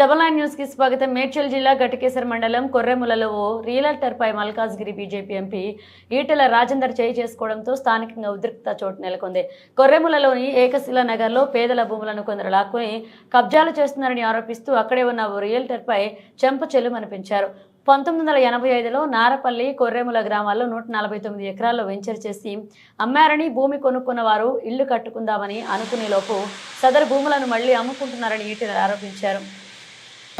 Double nine న్యూస్కి స్వాగతం. మేడ్చల్ జిల్లా ఘటకేశ్వర మండలం కొర్రెములలో ఓ realtor Malkajgiri BJP MP Etela Rajender చేయి చేసుకోవడంతో స్థానికంగా ఉద్రిక్త చోటు నెలకొంది. కొర్రెములలోని ఏకశిలా నగర్లో పేదల భూములను కొందరు లాక్కుని కబ్జాలు చేస్తున్నారని ఆరోపిస్తూ అక్కడే ఉన్న ఓ రియల్టర్పై చెంప చెలుమనిపించారు పంతొమ్మిది వందల ఎనభై ఐదులో నారపల్లి కొర్రెముల గ్రామాల్లో నూట నలభై తొమ్మిది ఎకరాల్లో వెంచర్ చేసి అమ్మారని భూమి కొనుక్కున్న వారు ఇల్లు కట్టుకుందామని అనుకునేలోపు సదరు భూములను మళ్ళీ అమ్ముకుంటున్నారని ఈటెల ఆరోపించారు.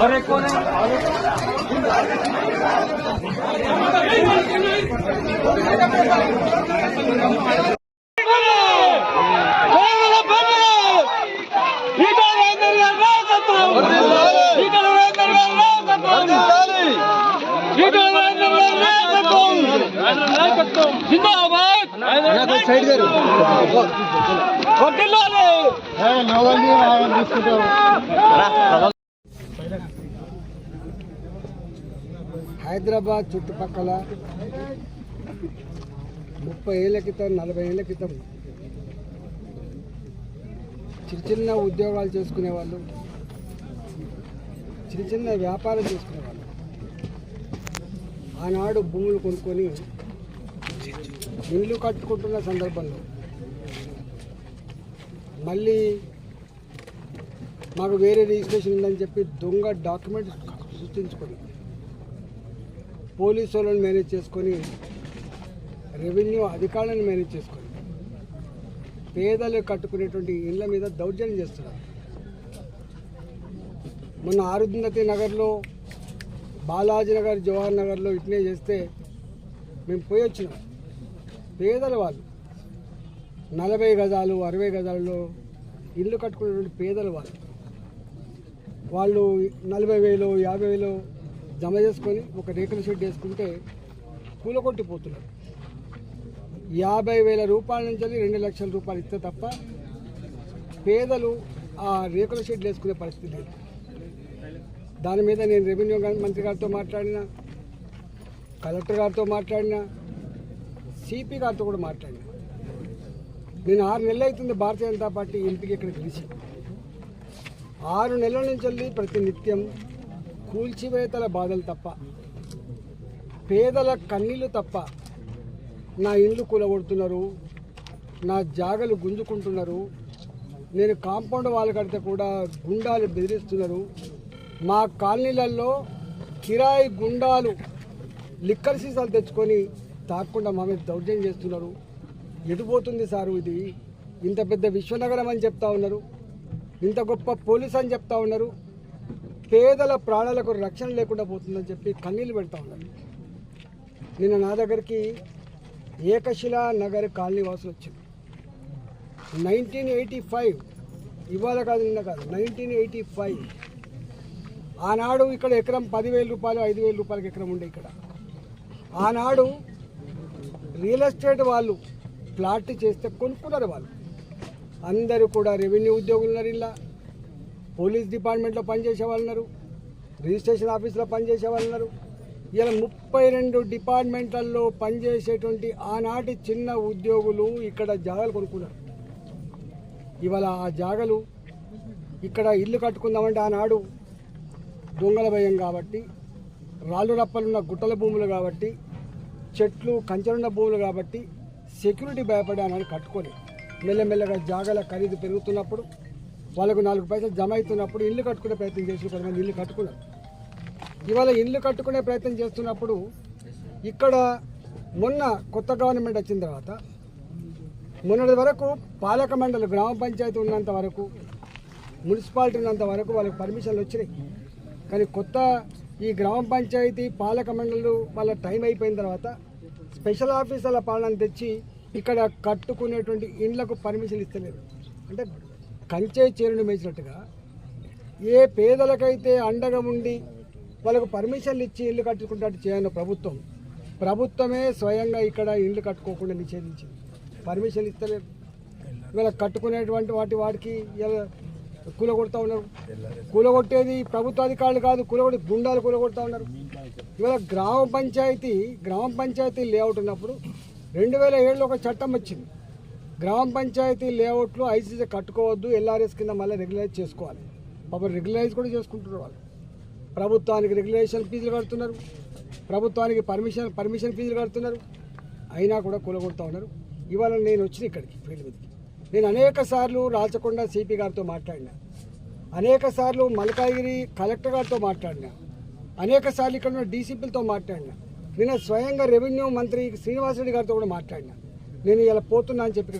నాయకత్వం ఈటల రాజేందర్ గారి నాయకత్వం జిందాబాద్ సైడ్ గారు వర్ధిల్లాలి హైదరాబాద్ చుట్టుపక్కల ముప్పై ఏళ్ళ క్రితం నలభై ఏళ్ళ క్రితం చిన్న చిన్న ఉద్యోగాలు చేసుకునే వాళ్ళు చిన్న చిన్న వ్యాపారం చేసుకునే వాళ్ళు ఆనాడు భూములు కొనుక్కొని ఇల్లు కట్టుకుంటున్న సందర్భంలో మళ్ళీ మాకు వేరే రిజిస్ట్రేషన్ ఉందని చెప్పి దొంగ డాక్యుమెంట్స్ సృష్టించుకున్నాం. పోలీసు వాళ్ళని మేనేజ్ చేసుకొని రెవెన్యూ అధికారులను మేనేజ్ చేసుకొని పేదలు కట్టుకునేటువంటి ఇళ్ళ మీద దౌర్జన్యం చేస్తున్నారు. మొన్న ఆరుంధతి నగర్లో బాలాజీ నగర్ జవహర్ నగర్లో ఇట్నే చేస్తే మేము పోయి వచ్చినాం. పేదల వాళ్ళు నలభై గజాలు అరవై గజాలలో ఇల్లు కట్టుకునేటువంటి పేదల వాళ్ళు వాళ్ళు నలభై వేలు యాభై వేలు జమ చేసుకొని ఒక రేకుల షెడ్ వేసుకుంటే కూలగొట్టిపోతున్నారు. యాభై వేల రూపాయల నుంచి వెళ్ళి రెండు లక్షల రూపాయలు ఇస్తే తప్ప పేదలు ఆ రేకుల షెడ్ వేసుకునే పరిస్థితి లేదు. దాని మీద నేను రెవెన్యూ మంత్రి గారితో మాట్లాడిన కలెక్టర్ గారితో మాట్లాడిన సిపి గారితో కూడా మాట్లాడిన. నేను ఆరు నెలలు అవుతుంది భారతీయ జనతా పార్టీ ఎంపీకి ఇక్కడ గెలిచి. ఆరు నెలల నుంచి వెళ్ళి ప్రతి నిత్యం కూల్చివేతల బాధలు తప్ప పేదల కన్నీళ్ళు తప్ప నా ఇండ్లు కూలగొడుతున్నారు నా జాగలు గుంజుకుంటున్నారు నేను కాంపౌండ్ వాళ్ళు కడితే కూడా గుండాలు బెదిరిస్తున్నారు. మా కాలనీలలో కిరాయి గుండాలు లిక్కర్ సీసాలు తెచ్చుకొని తాకుండా మా మీద దౌర్జన్యం చేస్తున్నారు. ఎటుపోతుంది సారు ఇది? ఇంత పెద్ద విశ్వనగరం అని చెప్తా ఉన్నారు. ఇంత గొప్ప పోలీస్ అని చెప్తా ఉన్నారు. పేదల ప్రాణాలకు రక్షణ లేకుండా పోతుందని చెప్పి కన్నీళ్ళు పెడతా ఉన్నారు. నిన్న నా దగ్గరికి ఏకశిలా నగర్ కాలనీ వాసులు వచ్చింది నైన్టీన్ ఎయిటీ ఫైవ్ ఇవాళ కాదు నిన్న కాదు నైన్టీన్ ఎయిటీ ఫైవ్ ఆనాడు ఇక్కడ ఎకరం పదివేల రూపాయలు ఐదు వేల రూపాయలకి ఎకరం ఉండే ఇక్కడ. ఆనాడు రియల్ ఎస్టేట్ వాళ్ళు ప్లాట్ చేస్తే కొనుక్కున్నారు వాళ్ళు. అందరూ కూడా రెవెన్యూ ఉద్యోగులు ఉన్నారు ఇలా. పోలీస్ డిపార్ట్మెంట్లో పనిచేసే వాళ్ళు ఉన్నారు రిజిస్ట్రేషన్ ఆఫీస్లో పనిచేసే వాళ్ళు ఉన్నారు ఇలా ముప్పై రెండు డిపార్ట్మెంట్లలో పనిచేసేటువంటి ఆనాటి చిన్న ఉద్యోగులు ఇక్కడ జాగాలు కొనుక్కున్నారు. ఇవాళ ఆ జాగలు ఇక్కడ ఇల్లు కట్టుకుందామంటే ఆనాడు దొంగల భయం కాబట్టి రాళ్ళు రప్పలున్న గుట్టల భూములు కాబట్టి చెట్లు కంచెలున్న భూములు కాబట్టి సెక్యూరిటీ భయపడే ఆనాడు కట్టుకొని మెల్లమెల్లగా జాగల ఖరీదు పెరుగుతున్నప్పుడు వాళ్ళకు నాలుగు పైసలు జమ అవుతున్నప్పుడు ఇల్లు కట్టుకునే ప్రయత్నం చేసి కొంతమంది ఇల్లు కట్టుకున్నారు. ఇవాళ ఇల్లు కట్టుకునే ప్రయత్నం చేస్తున్నప్పుడు ఇక్కడ మొన్న కొత్త గవర్నమెంట్ వచ్చిన తర్వాత మొన్నటి వరకు పాలక మండలి గ్రామ పంచాయతీ ఉన్నంత వరకు మున్సిపాలిటీ ఉన్నంత వరకు వాళ్ళకి పర్మిషన్లు వచ్చినాయి. కానీ కొత్త ఈ గ్రామ పంచాయతీ పాలక మండలు వాళ్ళ టైం అయిపోయిన తర్వాత స్పెషల్ ఆఫీసర్ల పాలన తెచ్చి ఇక్కడ కట్టుకునేటువంటి ఇండ్లకు పర్మిషన్ ఇస్తలేదు. అంటే కంచే చీరను మేసినట్టుగా ఏ పేదలకైతే అండగా ఉండి వాళ్ళకు పర్మిషన్లు ఇచ్చి ఇల్లు కట్టుకుంటే చేయను ప్రభుత్వం ప్రభుత్వమే స్వయంగా ఇక్కడ ఇల్లు కట్టుకోకుండా నిషేధించింది. పర్మిషన్ ఇస్తలేదు. ఇవాళ కట్టుకునేటువంటి వాటి వాటికి ఇలా కూలగొడతా ఉన్నారు. కూలగొట్టేది ప్రభుత్వ అధికారులు కాదు కూలగొట్టి గుండాలు కూలగొడతా ఉన్నారు. ఇవాళ గ్రామ పంచాయతీ గ్రామ పంచాయతీ లేఅవుట్ ఉన్నప్పుడు రెండు వేల ఏడులో ఒక చట్టం వచ్చింది. గ్రామ పంచాయతీ లేఅవుట్లు ఐసీసీ కట్టుకోవద్దు ఎల్ఆర్ఎస్ కింద మళ్ళీ రెగ్యులైజ్ చేసుకోవాలి. పాపం రెగ్యులైజ్ కూడా చేసుకుంటున్నారు వాళ్ళు. ప్రభుత్వానికి రెగ్యులేషన్ ఫీజులు కడుతున్నారు. ప్రభుత్వానికి పర్మిషన్ పర్మిషన్ ఫీజులు కడుతున్నారు. అయినా కూడా కూలగొడుతూ ఉన్నారు. ఇవాళ నేను వచ్చిన ఇక్కడికి ఫీల్డ్ మీదకి. నేను అనేక సార్లు రాచకొండ సిపి గారితో మాట్లాడినా. అనేక సార్లు మల్కాగిరి కలెక్టర్ గారితో మాట్లాడినా. అనేక సార్లు ఇక్కడ ఉన్న డీసీపీలతో మాట్లాడినా. నేను స్వయంగా రెవెన్యూ మంత్రి శ్రీనివాసరెడ్డి గారితో కూడా మాట్లాడినా. నేను ఇలా పోతున్నా అని చెప్పి